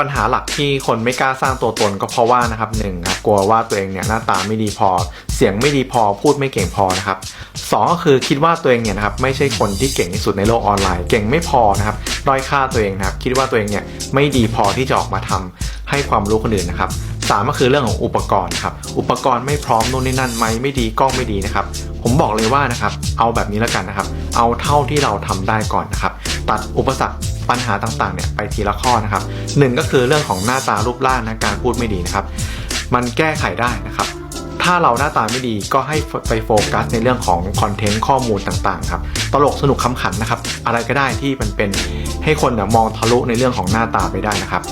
ปัญหาหลักที่คนไม่กล้าสร้างตัวตนก็เพราะว่านะครับหนึ่งครับกลัวว่าตัวเองเนี่ยหน้าตาไม่ดีพอ เสียงไม่ดีพอพูดไม่เก่งพอนะครับสองก็คือคิดว่าตัวเองเนี่ยนะครับไม่ใช่คนที่เก่งที่สุดในโลกออนไลน์ เก่งไม่พอนะครับด้อยค่าตัวเองนะครับคิดว่าตัวเองเนี่ยไม่ดีพอที่จะออกมาทำให้ความรู้คนอื่นนะครับสามก็คือเรื่องของอุปกรณ์ครับอุปกรณ์ไม่พร้อมนู่นนี่นั่นไหมไม่ดีกล้องไม่ดีนะครับผมบอกเลยว่านะครับเอาแบบนี้แล้วกันนะครับเอาเท่าที่เราทำได้ก่อนนะครับตัดอุปสรรค ปัญหาต่างๆเนี่ยไปทีละข้อนะครับหนึ่งก็คือเรื่องของหน้าตารูปร่างนะการพูดไม่ดีนะครับมันแก้ไขได้นะครับถ้าเราหน้าตาไม่ดีก็ให้ไปโฟกัสในเรื่องของคอนเทนต์ข้อมูลต่างๆครับตลกสนุกขำขันนะครับอะไรก็ได้ที่มันเป็นให้คนเนี่ยมองทะลุในเรื่องของหน้าตาไปได้นะครับ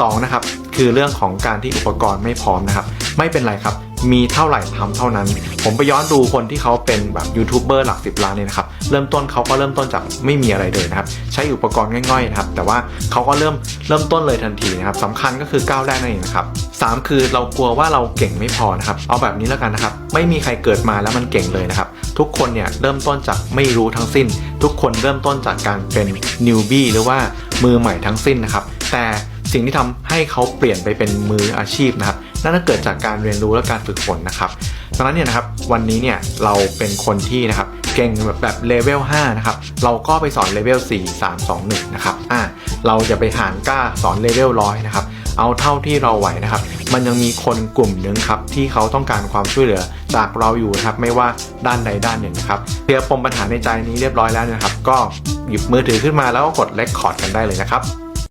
สองนะครับคือเรื่องของการที่อุปกรณ์ไม่พร้อมนะครับ ไม่เป็นไรครับ มีเท่าไหร่ทำเท่านั้น ผมไปย้อนดูคนที่เขาเป็นแบบยูทูบเบอร์หลักสิบล้านเนี่ยนะครับ เริ่มต้นเขาก็เริ่มต้นจากไม่มีอะไรเลยนะครับ ใช้อุปกรณ์ง่อยๆนะครับ แต่ว่าเขาก็เริ่มเริ่มต้นเลยทันทีนะครับสำคัญก็คือก้าวแรกนั่นเองนะครับสามคือเรากลัวว่าเราเก่งไม่พอนะครับ เอาแบบนี้แล้วกันนะครับ ไม่มีใครเกิดมาแล้วมันเก่งเลยนะครับ ทุกคนเนี่ยเริ่มต้นจากไม่รู้ทั้งสิ้น ทุกคนเริ่มต้นจากการเป็นนิวบี้หรือว่ามือใหม่ทั้งสิ้นนะครับ แต่สิ่งที่ทำให้เขาเปลี่ยนไปเป็นมืออาชีพนะครับ นั่นก็เกิดจากการเรียนรู้และการฝึกฝนนะครับดังนั้นเนี่ยนะครับวันนี้เนี่ยเราเป็นคนที่นะครับเก่งแบบแบบเลเวล5นะครับเราก็ไปสอนเลเวล4 3 2 1นะครับอ่าเราจะไปหารกล้าสอนเลเวลร้อยนะครับเอาเท่าที่เราไหวนะครับ มันยังมีคนกลุ่มหนึ่งครับที่เขาต้องการความช่วยเหลือจากเราอยู่นะครับไม่ว่าด้านใดด้านหนึ่งนะครับเคลียร์ปมปัญหาในใจนี้เรียบร้อยแล้วนะครับ ก็หยิบมือถือขึ้นมาแล้วก็กดเลคคอร์ดกันได้เลยนะครับ